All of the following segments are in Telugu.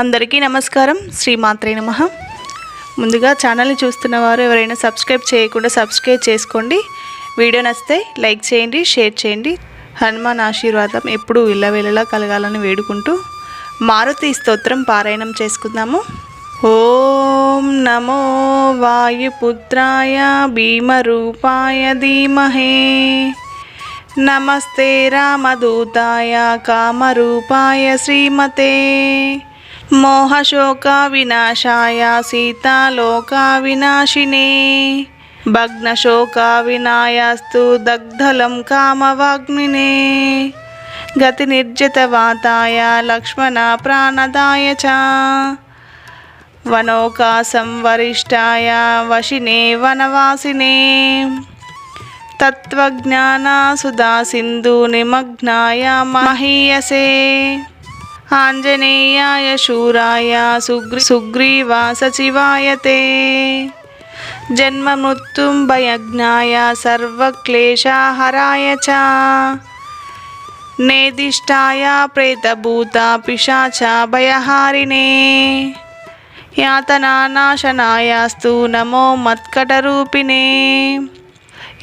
అందరికీ నమస్కారం. శ్రీమాత్రే నమ. ముందుగా ఛానల్ని చూస్తున్న వారు ఎవరైనా సబ్స్క్రైబ్ చేయకుండా సబ్స్క్రైబ్ చేసుకోండి. వీడియో నచ్చితే లైక్ చేయండి షేర్ చేయండి. హనుమాన్ ఆశీర్వాదం ఎప్పుడూ ఇళ్ళవేళలా కలగాలని వేడుకుంటూ మారుతి స్తోత్రం పారాయణం చేసుకుందాము. ఓం నమో వాయుపుత్రాయ భీమరూపాయ ధీమహే. నమస్తే రామదూతాయ కామరూపాయ శ్రీమతే. మోహశోక వినాశాయ సీతాలోక వినాశినే భగ్నశోక వినాయాస్తు దగ్ధలం కామవాగ్నినే గతి నిర్జితవాతాయ లక్ష్మణ ప్రాణదాయ చ. వనోకాసం వరిష్టాయ వశినే వనవాసినే. తత్వజ్ఞానాసుధా సింధు నిమగ్నాయ మహీయసే. ఆంజనేయాయ శూరాయ సుగ్రీ సుగ్రీవా సచివాయ తే. జన్మమృత్యుం సర్వక్లేశాహరాయ చ. నేదిష్టాయ ప్రేతభూత పిశాచ భయహారిణే. యాతనానాశనాయాస్తు నమో మత్కటరూపిణే.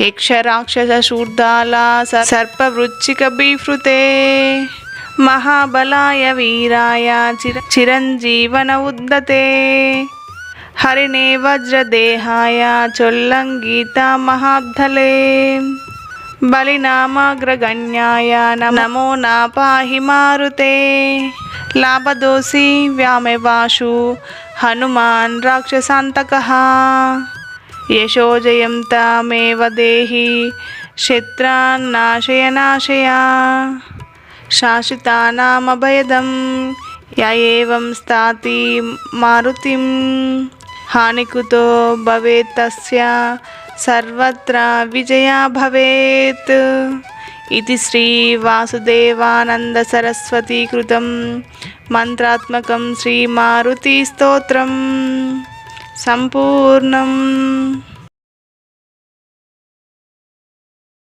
యక్షరాక్షసశూర్ధాల సర్పవృచ్చిక బీఫృతే మహాబలాయ వీరాయ చిర చిరంజీవన ఉద్దతే హరిణే వజ్రదేహాయ చొల్లంగీత మహాబ్ధలే. బలినామాగ్రగణ్యాయ నమో నా పాహి మారుతే. లాభదోసి వ్యామెవాషు హనుమాన్ రాక్షసాంతక. యశోజయం తామేవ దేహి శత్రాన్నాశయనాశయా శాశ్వతానామభయదం యేవం స్థాతి మారుతిం హానికుతో భవేత్ తస్య సర్వత్ర విజయా భవేత్ ఇది శ్రీ వాసుదేవానంద సరస్వతీ కృతం మంత్రాత్మకం శ్రీ మారుతి స్తోత్రం సంపూర్ణం